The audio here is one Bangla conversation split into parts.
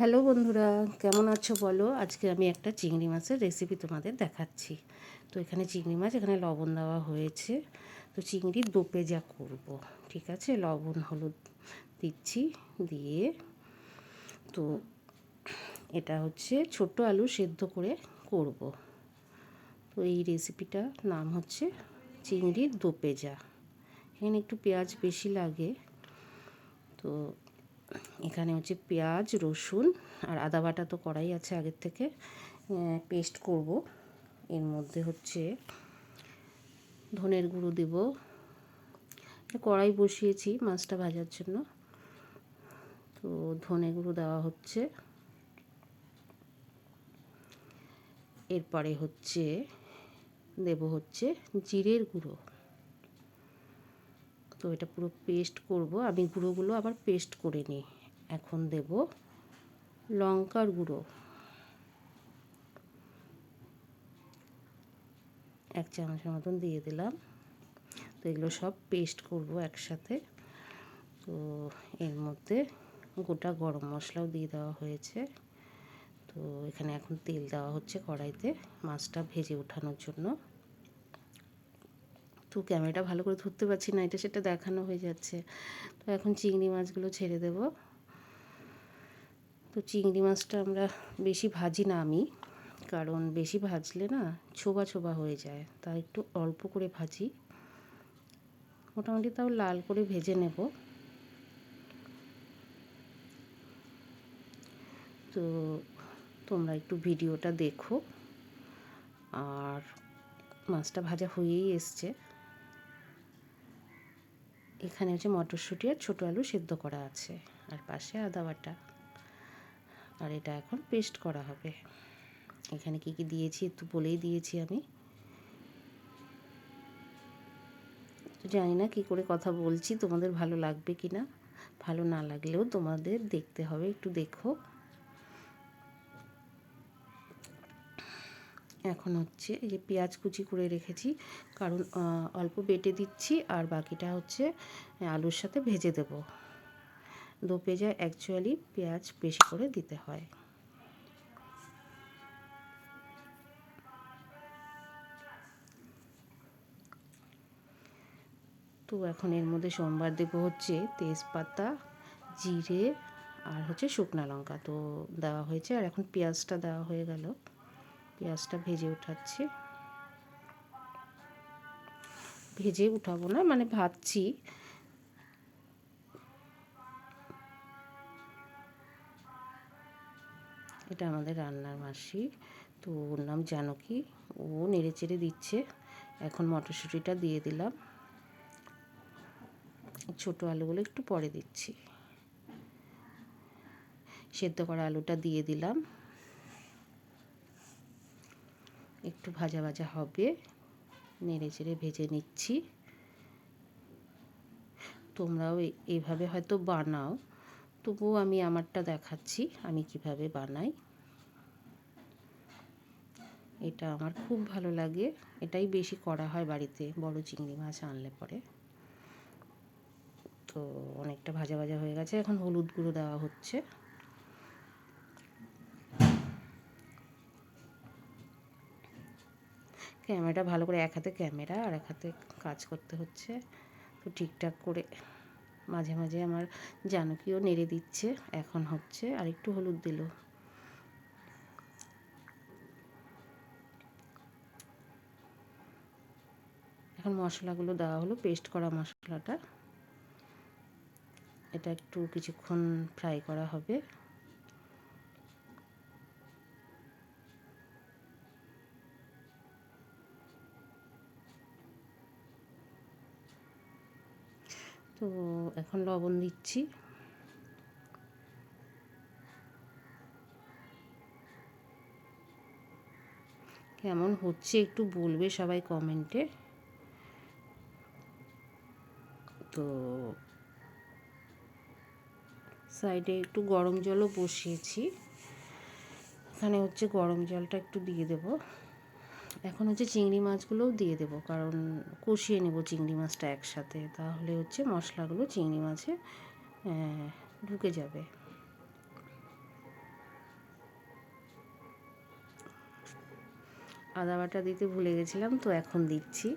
হ্যালো বন্ধুরা, কেমন আছো বলো? আজকে আমি একটা চিংড়ি মাছের রেসিপি তোমাদের দেখাচ্ছি। তো এখানে চিংড়ি মাছ, এখানে লবণ দেওয়া হয়েছে। তো চিংড়ির দোপে যা করব, ঠিক আছে? লবণ, হলুদ দিচ্ছি দিয়ে। তো এটা হচ্ছে ছোট আলু সেদ্ধ করে করব। তো এই রেসিপিটার নাম হচ্ছে চিংড়ির দোপেজা এখানে একটু পেঁয়াজ বেশি লাগে। তো এখানে হচ্ছে পেঁয়াজ, রসুন আর আদা বাটা তো কড়াই আছে আগের থেকে। পেস্ট করব। এর মধ্যে হচ্ছে ধনের গুঁড়ো দেব। কড়াই বসিয়েছি মাছটা ভাজার জন্য। তো ধনে গুঁড়ো দেওয়া হচ্ছে। এরপরে হচ্ছে দেব হচ্ছে জিরের গুঁড়ো। তো এটা পুরো পেস্ট করব। আমি গুঁড়োগুলো আবার পেস্ট করে নিই। এখন দেব লঙ্কার গুঁড়ো। এক চামচের মতন দিয়ে দিলাম। তো এগুলো সব পেস্ট করব একসাথে। তো এর মধ্যে গোটা গরম মশলাও দিয়ে দেওয়া হয়েছে। তো এখানে এখন তেল দেওয়া হচ্ছে কড়াইতে মাছটা ভেজে ওঠানোর জন্য। তো ক্যামেরাটা ভালো করে ধরতে পারছি না, এটা সেটা দেখানো হয়ে যাচ্ছে। তো এখন চিংড়ি মাছগুলো ছেড়ে দেব। তো চিংড়ি মাছটা আমরা বেশি ভাজি না আমি, কারণ বেশি ভাজলে না ছোবা ছোবা হয়ে যায় তা একটু অল্প করে ভাজি। মোটামুটি তাও লাল করে ভেজে নেব। তো তোমরা একটু ভিডিওটা দেখো। আর মাছটা ভাজা হয়েই এসছে। এখানে হচ্ছে মটরশুঁটি আর ছোটো আলু সেদ্ধ করা আছে। আর পাশে আদা বাটা। আর এটা এখন পেস্ট করা হবে। এখানে কি কি দিয়েছি একটু বলেই দিয়েছি আমি। জানি না কি করে কথা বলছি, তোমাদের ভালো লাগবে কি না ভালো না লাগলেও তোমাদের দেখতে হবে, একটু দেখো। এখন হচ্ছে এই যে পেঁয়াজ কুচি করে রেখেছি, কারণ অল্প বেটে দিচ্ছি আর বাকিটা হচ্ছে আলুর সাথে ভেজে দেব। দো পেঁজা অ্যাকচুয়ালি পেঁয়াজ বেশি করে দিতে হয়। তো এখন এর মধ্যে সোমবার দেবো হচ্ছে তেজপাতা, জিরে আর হচ্ছে শুকনা লঙ্কা। তো দেওয়া হয়েছে আর এখন পেঁয়াজটা দেওয়া হয়ে গেল। পেঁয়াজটা ভেজে উঠাচ্ছি। ভেজে উঠাবো না মানে ভাজছি। এটা আমাদের রান্নার মাসি, তো ওর নাম জানকী। ও নেড়ে চেড়ে দিচ্ছে। এখন মটরশুঁটিটা দিয়ে দিলাম। ছোটো আলুগুলো একটু পরে দিচ্ছি। সেদ্ধ করা আলুটা দিয়ে দিলাম একটু ভাজা ভাজা হবে। নেড়ে চেড়ে ভেজে নিচ্ছি। তোমরাও এইভাবে হয়তো বানাও। তবুও আমি আমারটা দেখাচ্ছি, আমি কীভাবে বানাই। এটা আমার খুব ভালো লাগে। এটাই বেশি করা হয় বাড়িতে, বড় চিংড়ি মাছ আনলে পরে। তো অনেকটা ভাজা ভাজা হয়ে গেছে। এখন হলুদ গুঁড়ো দেওয়া হচ্ছে। ক্যামেরাটা ভালো করে এক হাতে ক্যামেরা আর এক হাতে কাজ করতে হচ্ছে। তো ঠিকঠাক করে মাঝে মাঝে আমার জানকিও নেড়ে দিচ্ছে। এখন হচ্ছে আর একটু হলুদ দিল। এখন মশলাগুলো দেওয়া হলো পেস্ট করা মশলাটা। এটা একটু কিছুক্ষণ ফ্রাই করা হবে। তো এখন লবণ দিচ্ছি। কেমন হচ্ছে একটু বলবে সবাই কমেন্টে তো সাইডে একটু গরম জলও বসিয়েছি। এখানে হচ্ছে গরম জলটা একটু দিয়ে দেবো। এখন হচ্ছে চিংড়ি মাছগুলোও দিয়ে দেবো, কারণ কষিয়ে নেব চিংড়ি মাছটা একসাথে। তাহলে হচ্ছে মশলাগুলো চিংড়ি মাছে ঢুকে যাবে। আদা বাটা দিতে ভুলে গেছিলাম, তো এখন দিচ্ছি।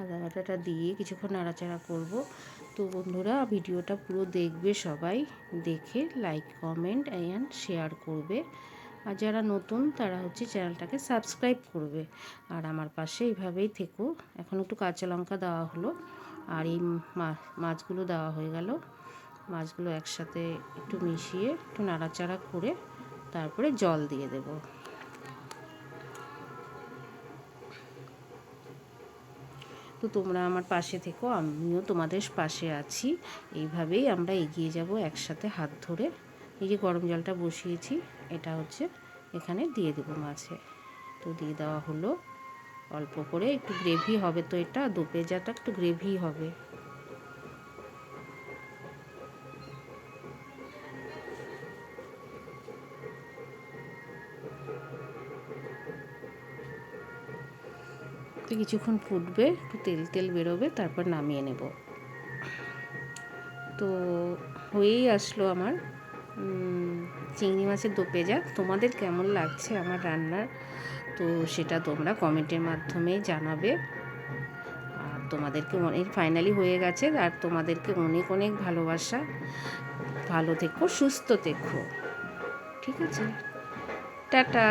আদা বাটাটা দিয়ে কিছুক্ষণ নাড়াচাড়া করব। তো বন্ধুরা ভিডিওটা পুরো দেখবে সবাই। দেখে লাইক কমেন্ট অ্যান্ড শেয়ার করবে। আর যারা নতুন, তারা হচ্ছে চ্যানেলটাকে সাবস্ক্রাইব করবে। আর আমার পাশে এইভাবেই থেকো। এখন একটু কাঁচা লঙ্কা দেওয়া হলো। আর এই মাছগুলো দেওয়া হয়ে গেল। মাছগুলো একসাথে একটু মিশিয়ে একটু নাড়াচাড়া করে তারপরে জল দিয়ে দেব। তো তোমরা আমার পাশে থেকো, আমিও তোমাদের পাশে আছি। এইভাবেই আমরা এগিয়ে যাব একসাথে হাত ধরে। এই যে গরম জলটা বসিয়েছি, এটা হচ্ছে এখানে দিয়ে দেবো মাছে। তো দিয়ে দেওয়া হলো। অল্প করে একটু গ্রেভি হবে তো এটা দু পেঁজাটা একটু গ্রেভি হবে। কিছুক্ষণ ফুটবে, একটু তেল তেল বেরোবে, তারপর নামিয়ে নেব। তো হয়েই আসলো আমার। চিংড়ি মাছের দো পেঁজা তোমাদের কেমন লাগছে আমার রান্নার? তো সেটা তোমরা কমেন্টের মাধ্যমে জানাবে। আর তোমাদেরকে অনেক ফাইনালি হয়ে গেছে। আর তোমাদেরকে অনেক অনেক ভালোবাসা। ভালো থেকো, সুস্থ থেকো। ঠিক আছে? টাটা!